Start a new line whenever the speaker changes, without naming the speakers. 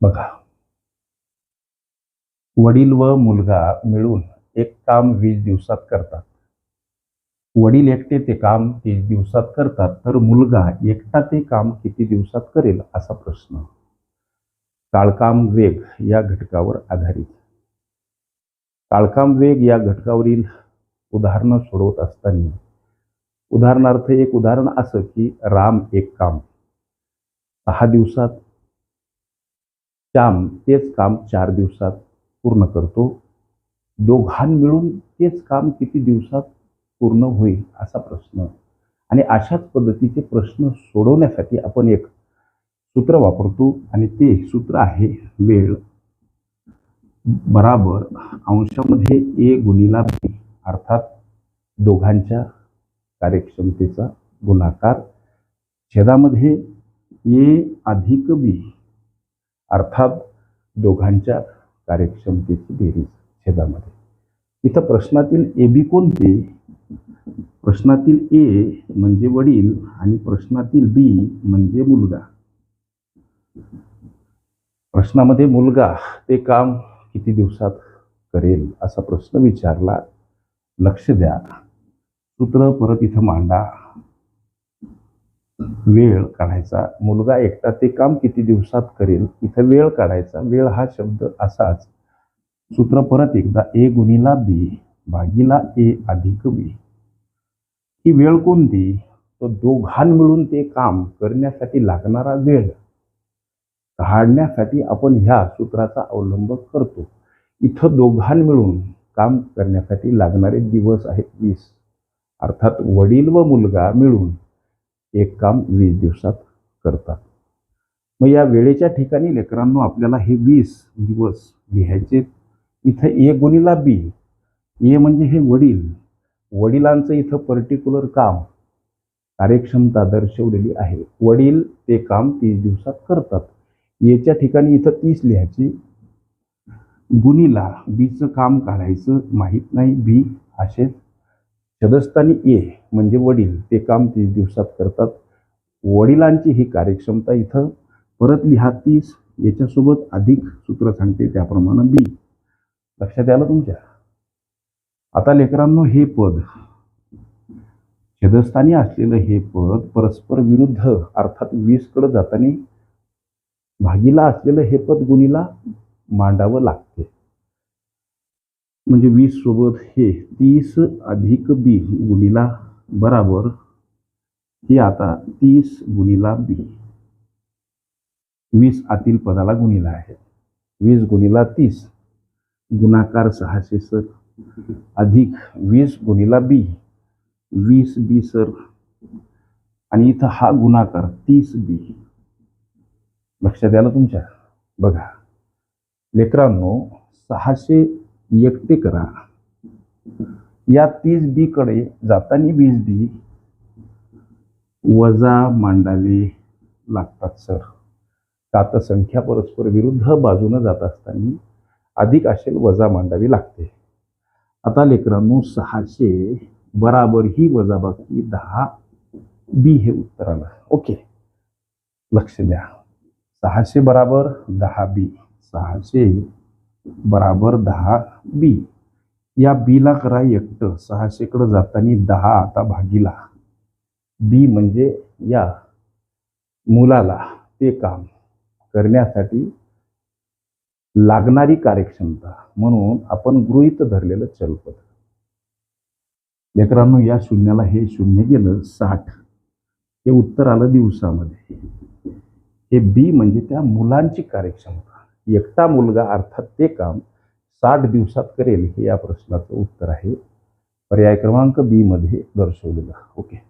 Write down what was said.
बघा. वडील व मुलगा मिळून एक काम वीस दिवसात करतात. वडील एकटे ते काम तीस दिवसात करतात तर मुलगा एकटा ते काम किती दिवसात करेल असा प्रश्न. काळकाम वेग या घटकावर आधारित. काळकाम वेग या घटकावरील उदाहरणं सोडवत असताना उदाहरणार्थ एक उदाहरण असं की राम एक काम. सहा दिवसात श्याम तेच काम चार दिवसात पूर्ण करतो. दोघां मिळून तेच काम किती दिवसात पूर्ण होईल असा प्रश्न. आणि अशाच पद्धतीचे प्रश्न सोडवण्यासाठी आपण एक सूत्र वापरतो आणि ते सूत्र आहे वेळ. बराबर अंशामध्ये ए गुणिला बी अर्थात दोघांच्या कार्यक्षमतेचा गुणाकार. छेदामध्ये ए अधिक बी अर्थात दोघांच्या कार्यक्षमतेची बेरीज छेदामध्ये. इथं प्रश्नातील ए बी कोणते? प्रश्नातील ए म्हणजे वडील आणि प्रश्नातील बी म्हणजे मुलगा. प्रश्नामध्ये मुलगा ते काम किती दिवसात करेल असा प्रश्न विचारला. लक्ष द्या. सूत्र परत इथं मांडा. वेळ काढायचा. मुलगा एकटा ते काम किती दिवसात करेल इथं वेळ काढायचा. वेळ हा शब्द असाच. सूत्र परत एकदा ए गुणिला बी भागीला ए अधिक बी. ही वेळ कोणती? तो दोघां मिळून ते काम करण्यासाठी लागणारा वेळ. काढण्यासाठी आपण ह्या सूत्राचा अवलंब करतो. इथं दोघां मिळून काम करण्यासाठी लागणारे दिवस आहेत वीस. अर्थात वडील व मुलगा मिळून एक काम वीस दिवसात करतात. मग या वेळेच्या ठिकाणी लेकरांनो आपल्याला हे वीस दिवस लिहायचे. इथं ए गुणीला बी ए म्हणजे हे वडील. वडिलांचं इथं पर्टिक्युलर काम कार्यक्षमता दर्शवलेली आहे. वडील ते काम तीस दिवसात करतात. एच्या ठिकाणी इथं तीस लिहायची. गुणीला बीचं काम काढायचं माहीत नाही बी असेच सदस्तानी ए म्हणजे वडील ते काम तीस दिवसात करतात. वडिलांची ही कार्यक्षमता इथं परत लिहा तीस याच्यासोबत अधिक सूत्र सांगते त्याप्रमाणे बी लक्षात आलं तुमच्या? आता लेकरांनो हे पद छेदस्थानी असलेलं हे पद परस्पर विरुद्ध अर्थात वीसकडं जाताना भागीला असलेलं हे पद गुणीला मांडावं लागते. म्हणजे वीस सोबत हे तीस अधिक बी गुणीला बराबर हे आता तीस गुणीला बी. वीस आतील पदाला गुणीला आहे. वीस गुणीला तीस. गुणाकार सहाशे सर. अधिक वीस गुणीला बी. वीस बी सर. आणि इथं हा गुणाकार तीस बी. लक्षात आलं तुमच्या? बघा. लेकरांनो सहाशे एकटे करा. या तीस बी कडे जाताना वीस बी वजा मांडावे लागतात सर. का तर संख्या परस्पर विरुद्ध बाजूनं जात असताना अधिक असेल वजा मांडावी लागते. आता लेकरांनो सहाशे बराबर ही वजाबाकी दहा बी हे उत्तर आलं ओके. लक्ष द्या. सहाशे बराबर दहा बी सहाशे बराबर दहा बी या बीला करा एकटं. सहाशेकडं जाताना दहा आता भागीला. बी म्हणजे या मुलाला ते काम करण्यासाठी लागणारी कार्यक्षमता. म्हणून आपण गृहीत धरलेलं चलपद. लेकरांनो या शून्याला हे शून्य गेलं साठ. हे उत्तर आलं दिवसामध्ये. हे बी म्हणजे त्या मुलांची कार्यक्षमता. एकटा मुलगा अर्थात ते काम साठ दिवसात करेल हे या प्रश्नाचं उत्तर आहे. पर्याय क्रमांक बीमध्ये दर्शवलेलं. ओके.